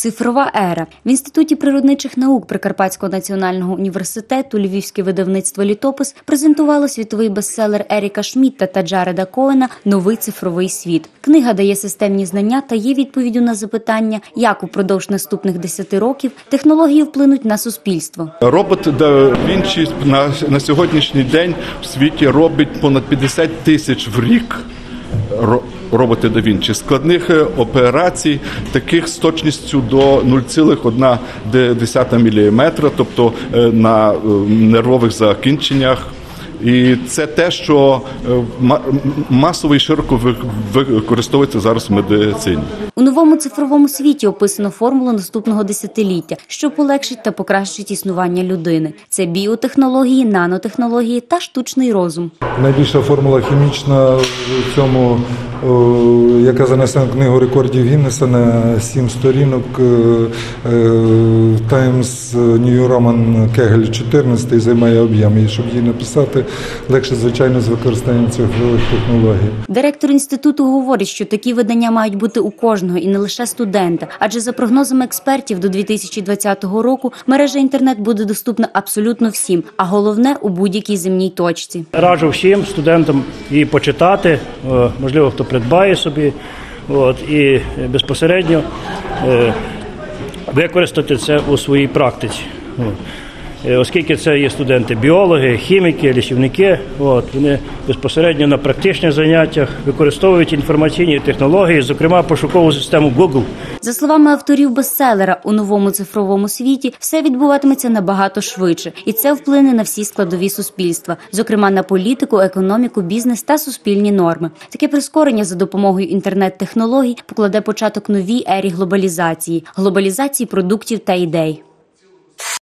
Цифрова ера в інституті природничих наук Прикарпатського національного університету Львівське видавництво Літопис презентувало світовий бестселер Еріка Шмідта та Джареда Коена Новий цифровий світ. Книга дає системні знання та є відповіддю на запитання, як упродовж наступних 10 років технології вплинуть на суспільство. Робот Да Вінчі на, на сьогоднішній день в світі робить понад 50 тисяч в рік. Ро- Роботи Да Вінчі складних е, операцій, таких з точністю до 0,1 мм, тобто е, на е, нервових закінченнях. І це те, що ма- масово і широко використовується зараз в медицині. У новому цифровому світі описано формулу наступного десятиліття, що полегшить та покращить існування людини. Це біотехнології, нанотехнології та штучний розум. Найбільша формула хімічна в цьому, яка занесена в книгу рекордів Гіннеса на сім сторінок е, е, Times New Roman Кегель 14 займає об'єм. І щоб її написати, легше, звичайно, з використанням цифрових технологій. Директор інституту говорить, що такі видання мають бути у кожного і не лише студента. Адже за прогнозами експертів до 2020 року мережа інтернет буде доступна абсолютно всім, а головне у будь-якій земній точці. Раджу всім студентам її почитати, е, можливо, хто придбає собі, от, і безпосередньо е, використати це у своїй практиці. Е, Оскільки це є студенти біологи, хіміки, лісівники, от, вони безпосередньо на практичних заняттях використовують інформаційні технології, зокрема пошукову систему Google. За словами авторів бестселера, у новому цифровому світі все відбуватиметься набагато швидше, і це вплине на всі складові суспільства, зокрема на політику, економіку, бізнес та суспільні норми. Таке прискорення за допомогою інтернет-технологій покладе початок новій ері глобалізації, глобалізації продуктів та ідей.